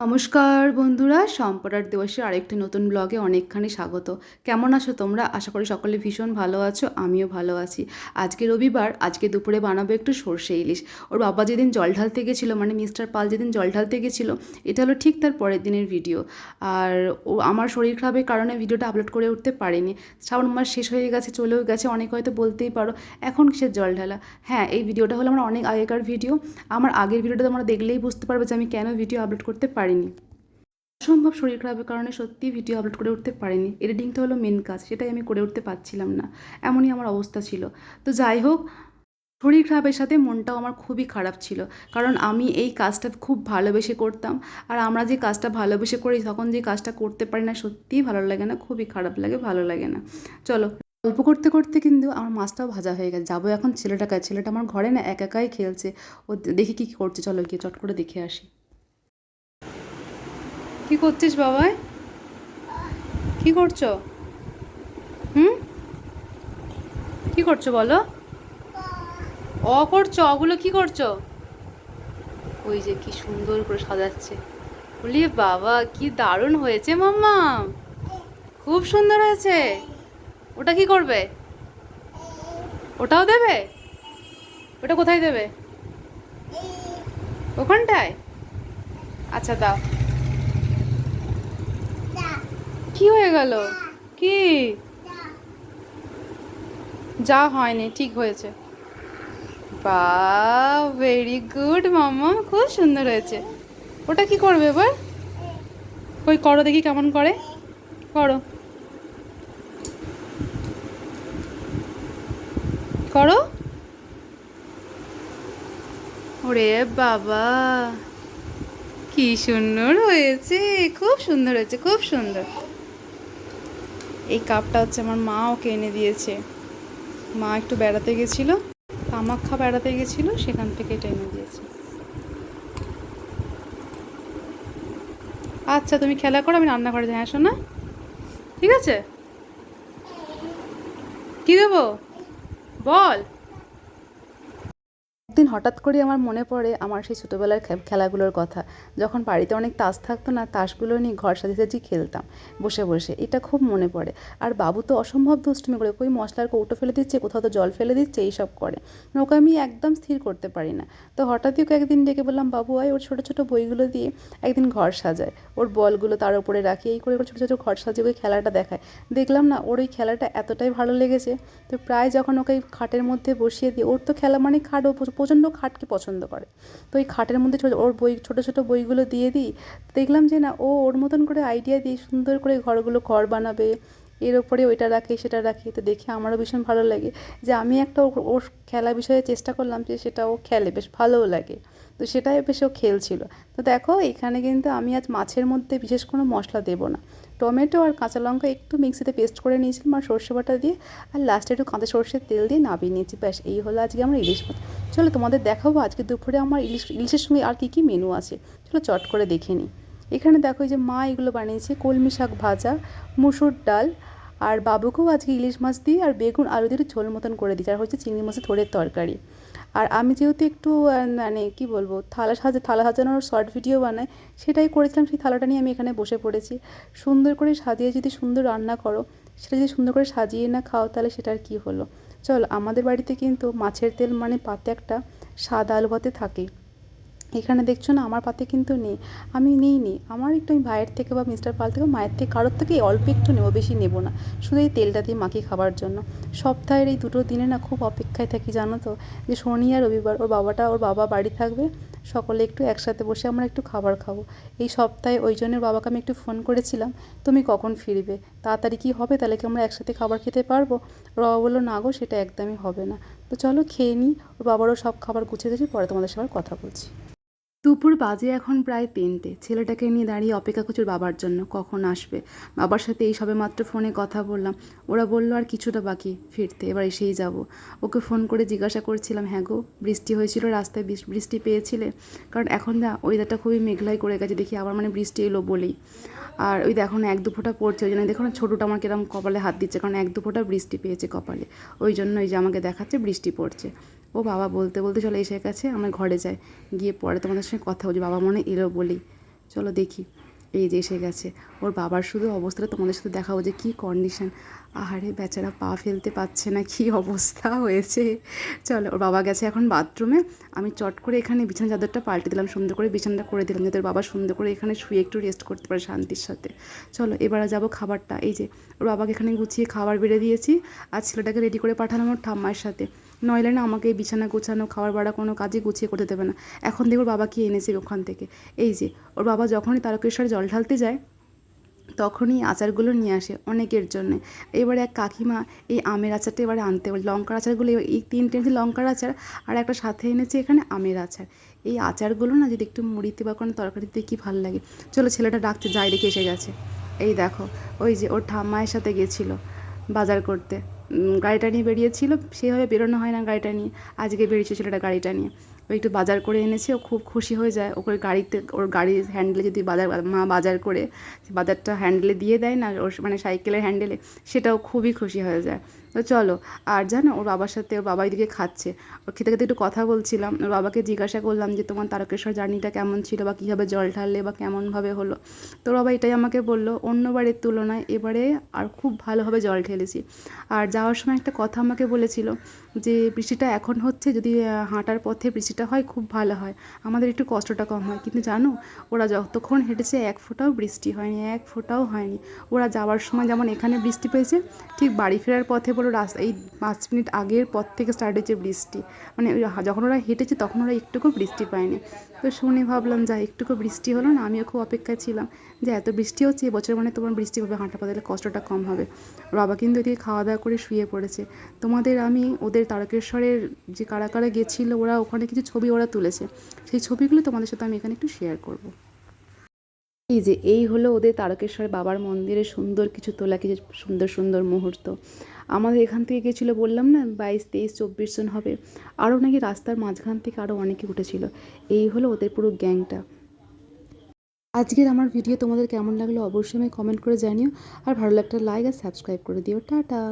নমস্কার বন্ধুরা সম্পরার দিবসের আরেকটি নতুন ব্লগে অনেকখানি স্বাগত। কেমন আছো তোমরা? আশা করি সকলে ভীষণ ভালো আছো, আমিও ভালো আছি। আজকে রবিবার, আজকে দুপুরে বানাবো একটু সর্ষে ইলিশ। ওর বাবা যেদিন জল ঢালতে গেছিল মানে মিস্টার পাল যেদিন জল ঢালতে গেছিল, এটা হলো ঠিক তার পরের দিনের ভিডিও। আর ও, আমার শরীর খারাপের কারণে ভিডিওটা আপলোড করে উঠতে পারিনি। শ্রাবণ মাস শেষ হয়ে গেছে, চলেও গেছে, অনেক হয়তো বলতেই পারো। এখন কিসের জল ঢালা? হ্যাঁ এই ভিডিওটা হলো আমার অনেক আগেকার ভিডিও। আমার আগের ভিডিওটা তোমরা দেখলেই বুঝতে পারবে যে আমি কেন ভিডিও আপলোড করতে পারিনি। অসম্ভব শরীর খারাপের কারণে সত্যি ভিডিও আপলোড করে উঠতে পারিনি। এডিটিংটা হলো মেন কাজ, সেটাই আমি করে উঠতে পারছিলাম না। এমনই আমার অবস্থা ছিল। তো যাই হোক, শরীর খারাপের সাথে মনটাও আমার খুবই খারাপ ছিল। কারণ আমি এই কাজটা খুব ভালোবেসে করতাম। আর আমরা যে কাজটা ভালোবেসে করি, তখন যে কাজটা করতে পারি না, সত্যিই ভালো লাগে না, খুবই খারাপ লাগে, ভালো লাগে না। চলো, গল্প করতে করতে কিন্তু আমার মাছটাও ভাজা হয়ে গেছে। যাব এখন ছেলেটা ছেলেটাকে ছেলেটা আমার ঘরে না, একা একাই খেলছে। ও দেখি কী করছে। চলো গিয়ে চট করে দেখে আসি। কি করছিস বাবাই? কি করছ? হুম? কি করছ বলো? অ করছ, অগুলো কি করছ? ওই যে কি সুন্দর করে সাজাচ্ছে। বলি, বাবা, কি দারুণ হয়েছে মাম্মা। খুব সুন্দর হয়েছে। ওটা কি করবে? ওটাও দেবে? ওটা কোথায় দেবে? ওখানটায়? আচ্ছা দাও। কি হয়ে গেল? কি? যা হয়নি, ঠিক হয়েছে। বা ভেরি গুড মামা, খুব সুন্দর হয়েছে। ওটা কি করবে এবার? ওই করো দেখি কেমন করে। করো। করো। ওরে বাবা, কি সুন্দর হয়েছে, খুব সুন্দর হয়েছে, খুব সুন্দর। এই কাপটা হচ্ছে আমার মা ওকে এনে দিয়েছে। মা একটু বেড়াতে গেছিল কামাখ্যা বেড়াতে গেছিল, সেখান থেকে এটা এনে দিয়েছে। আচ্ছা তুমি খেলা করো, আমি রান্না করে যাই আসো না ঠিক আছে? কি দেবো? বল। একদিন হঠাৎ করে আমার মনে পড়ে আমার সেই ছোটোবেলার খেলাগুলোর কথা। যখন বাড়িতে অনেক তাস থাকতো না, তাসগুলো নিয়ে ঘর সাজি সাজি খেলতাম, বসে বসে। এটা খুব মনে পড়ে। আর বাবু তো অসম্ভব দুষ্টুমি করে, কই মশলার কৌটো ফেলে দিচ্ছে, কোথাও তো জল ফেলে দিচ্ছে, এইসব করে। ওকে আমি একদম স্থির করতে পারি না। তো হঠাৎই ওকে একদিন ডেকে বললাম, বাবু, আয় ওর ছোটো ছোটো বইগুলো দিয়ে একদিন ঘর সাজায়। ওর বলগুলো তার উপরে রাখি, এই করে ছোটো ছোটো ঘর সাজিয়ে ওই খেলাটা দেখায়। দেখলাম না, ওর ওই খেলাটা এতটাই ভালো লেগেছে। তো প্রায় যখন ওকে খাটের মধ্যে বসিয়ে দিই, ওর তো খেলা মানে খাট প্রচণ্ড খাটকে পছন্দ করে। তো ওই খাটের মধ্যে ছোটো, ওর বই, ছোটো ছোটো বইগুলো দিয়ে দিই। দেখলাম যে না, ও ওর মতন করে আইডিয়া দিয়ে সুন্দর করে ঘরগুলো ঘর বানাবে। এর ওপরে ওইটা রাখি, সেটা রাখি, তো দেখে আমারও ভীষণ ভালো লাগে। যে আমি একটা ওর- খেলা বিষয়ে চেষ্টা করলাম যে সেটা ও খেলে, বেশ ভালোও লাগে। তো সেটাই বেশ ও খেলছিল। তো দেখো, এখানে কিন্তু আমি আজ মাছের মধ্যে বিশেষ কোনো মশলা দেবো না। টমেটো আর কাঁচা লঙ্কা একটু মিক্সিতে পেস্ট করে নিয়েছিলাম আর সর্ষে বাটা দিয়ে, আর লাস্টে একটু কাঁচা সর্ষের তেল দিয়ে নাবিয়ে নিয়েছি। ব্যাস, এই হলো আজকে আমার ইলিশ মাছ। চলো তোমাদের দেখাবো আজকে দুপুরে আমার ইলিশ, ইলিশের সঙ্গে আর কী কী মেনু আছে। চলো চট করে দেখে নিই। এখানে দেখো যে মা এগুলো বানিয়েছে, কলমি শাক ভাজা, মুসুর ডাল, আর বাবুকেও আজকে ইলিশ মাছ দিয়ে আর বেগুন আলু দিয়ে ঝোল মতন করে দিই আর হচ্ছে চিংড়ি মাছের থোড়ের তরকারি। আর আমি যেহেতু একটু মানে কি বলব, থালা সাজা, থালা সাজানোর শর্ট ভিডিও বানাই, সেটাই করেছিলাম, সেই থালাটা নিয়ে আমি এখানে বসে পড়েছি। সুন্দর করে সাজিয়ে যদি সুন্দর রান্না করো, সেটা যদি সুন্দর করে সাজিয়ে না খাও, তাহলে সেটার কী হলো? চল, আমাদের বাড়িতে কিন্তু মাছের তেল মানে পাতে একটা সাদা আলু ভাতে থাকে। এখানে দেখছ না, আমার পাতে কিন্তু নেই। আমি নিই নি। আমার একটু আমি ভাইয়ের থেকে বা মিস্টার পাল থেকে, মায়ের থেকে, কারোর থেকে অল্প একটু নেব, বেশি নেব না। শুধু এই তেলটা দিয়ে মাখিয়ে খাবার জন্য। সপ্তাহের এই দুটো দিনে না খুব অপেক্ষায় থাকি, জানো তো, যে শনি আর রবিবার, ওর বাবাটা, ওর বাবা বাড়ি থাকবে, সকলে একটু একসাথে বসে আমরা একটু খাবার খাব। এই সপ্তাহে ওই জন্য বাবাকে আমি একটু ফোন করেছিলাম, তুমি কখন ফিরবে? তাড়াতাড়ি কি হবে? তাহলে কি আমরা একসাথে খাবার খেতে পারব? ওর বাবা বলল, না গো, সেটা একদমই হবে না। তো চলো খেয়ে নিই ওর বাবারও সব খাবার গুছিয়ে দিয়েছি, পরে তোমাদের সবার কথা বলছি। দুপুর বাজে এখন প্রায় তিনটে। ছেলেটাকে নিয়ে দাঁড়িয়ে অপেক্ষা ওর বাবার জন্য, কখন আসবে? বাবার সাথে এই সবে মাত্র ফোনে কথা বললাম। ওরা বলল, আর কিছুটা বাকি, ফিরতে, এবার এসেই যাব। ওকে ফোন করে জিজ্ঞাসা করছিলাম হ্যাঁ গো, বৃষ্টি হয়েছিল রাস্তায়, বৃষ- বৃষ্টি পেয়েছিলে? কারণ এখন না ওয়েদারটা খুবই মেঘলাই করে গেছে, দেখি আবার মানে বৃষ্টি এলো বলেই। আর ওই দেখো এক দু ফোঁটা পড়ছে, ওই জন্য দেখো না, ছোটোটা আমার কিরম কপালে হাত দিচ্ছে, কারণ এক দু ফোঁটা বৃষ্টি পেয়েছে কপালে। ওই জন্য ওই যে আমাকে দেখাচ্ছে, বৃষ্টি পড়ছে। ও বাবা বলতে বলতে চলে এসে গেছে, আমার ঘরে যায়। গিয়ে পরে তোমাদের সঙ্গে কথা বলি, বাবা মনে এলো বলি। চলো দেখি। এই যে এসে গেছে। ওর বাবার শুধু অবস্থাটা তোমাদের সাথে দেখাবো যে কী কন্ডিশন আহারে বেচারা পা ফেলতে পারছে না, কী অবস্থা হয়েছে। চলো, ওর বাবা গেছে এখন বাথরুমে আমি চট করে এখানে বিছানা চাদরটা পাল্টে দিলাম, সুন্দর করে বিছানাটা করে দিলাম, যাতে ওর বাবা সুন্দর করে এখানে শুয়ে একটু রেস্ট করতে পারে শান্তির সাথে। চলো, এবারে যাব খাবারটা। এই যে, ওর বাবাকে এখানে গুছিয়ে খাবার বেড়ে দিয়েছি। আর ছেলেটাকে রেডি করে পাঠালাম ওর ঠাম্মার সাথে। নইলে না আমাকে বিছানা গোছানো খাবার বাড়া কোনো কাজই গুছিয়ে করতে দেবে না। এখন দেখো ওর বাবা কি এনেছে ওখান থেকে। এই যে, ওর বাবা যখনই তারকেশ্বরে জল ঢালতে যায়, তখনই আচারগুলো নিয়ে আসে অনেকের জন্যে। এবারে এক কাকিমা এই আমের আচারটা এবারে আনতে বলে, লঙ্কার আচারগুলো, এই তিনটে এনেছে লঙ্কার আচার আর একটা সাথে এনেছে এখানে আমের আচার। এই আচারগুলো না যদি একটু মুড়িতে বা কোনো তরকারিতে কী ভালো লাগে। চলো ছেলেটা ডাকছে, যাই রেখে এসে গেছে। এই দেখো, ওই যে ওর ঠাম্মায়ের সাথে গেছিল বাজার করতে। গাড়িটা নিয়ে বেরিয়েছিল। সেভাবে বেরোনো হয় না গাড়িটা নিয়ে। আজকে বেরিয়েছে ছেলেটা গাড়িটা নিয়ে। ও একটু বাজার করে এনেছে, ও খুব খুশি হয়ে যায়। ওকে গাড়িতে, ওর গাড়ির হ্যান্ডেলে যদি বাজার, মা বাজার করে বাজারটা হ্যান্ডেলে দিয়ে দেয় না, ওর মানে সাইকেলের হ্যান্ডেলে সেটাও খুবই খুশি হয়ে যায়। তো চলো, আর জানো, ওর বাবার সাথে ওর বাবা এদিকে খাচ্ছে। ওর খেতে খেতে একটু কথা বলছিলাম, ওর বাবাকে জিজ্ঞাসা করলাম যে তোমার তারকেশ্বর জার্নিটা কেমন ছিল বা কীভাবে জল ঢাললে বা কেমনভাবে হলো। তোর বাবা এটাই আমাকে বলল অন্যবারের তুলনায় এবারে আর খুব ভালোভাবে জল ঢেলেছি। আর যাওয়ার সময় একটা কথা আমাকে বলেছিল যে, বৃষ্টিটা এখন হচ্ছে, যদি হাঁটার পথে বৃষ্টিটা হয়, খুব ভালো হয়। আমাদের একটু কষ্টটা কম হয়। কিন্তু জানো, ওরা যতক্ষণ হেঁটেছে, এক ফোঁটাও বৃষ্টি হয়নি, এক ফোঁটাও হয়নি। ওরা যাওয়ার সময় যেমন এখানে বৃষ্টি পেয়েছে, ঠিক বাড়ি ফেরার পথে বলো রাস্তা এই পাঁচ মিনিট আগের পর থেকে স্টার্ট হয়েছে বৃষ্টি। মানে যখন ওরা হেঁটেছে তখন ওরা একটুকু বৃষ্টি পায়নি। তো শুনে ভাবলাম যা একটুকু বৃষ্টি হলো না, আমিও খুব অপেক্ষায় ছিলাম যে এত বৃষ্টি হচ্ছে এবছর মানে তোমার বৃষ্টি হবে, হাঁটা পথে কষ্টটা কম হবে। বাবা কিন্তু এদিকে খাওয়া দাওয়া করে শুয়ে পড়েছে। তোমাদের আমি, ওদের তারকেশ্বরের যে কারা কারা গেছিল, ওরা ওখানে কিছু ছবি ওরা তুলেছে। সেই ছবিগুলো তোমাদের সাথে আমি এখানে একটু শেয়ার করব। এই যে এই হলো ওদের তারকেশ্বর বাবার মন্দিরে সুন্দর কিছু তোলা, কিছু সুন্দর সুন্দর মুহূর্ত। আমাদের এখান থেকে গেছিল, বললাম না, বাইশ, তেইশ, চব্বিশ জন হবে। আরও নাকি রাস্তার মাঝখান থেকে আরও অনেকে উঠেছিল। এই হলো ওদের পুরো গ্যাংটা। আজকের আমার ভিডিও তোমাদের কেমন লাগল অবশ্যই আমি কমেন্ট করে জানিও। আর ভালো লাগলে লাইক আর সাবস্ক্রাইব করে দিও। টাটা!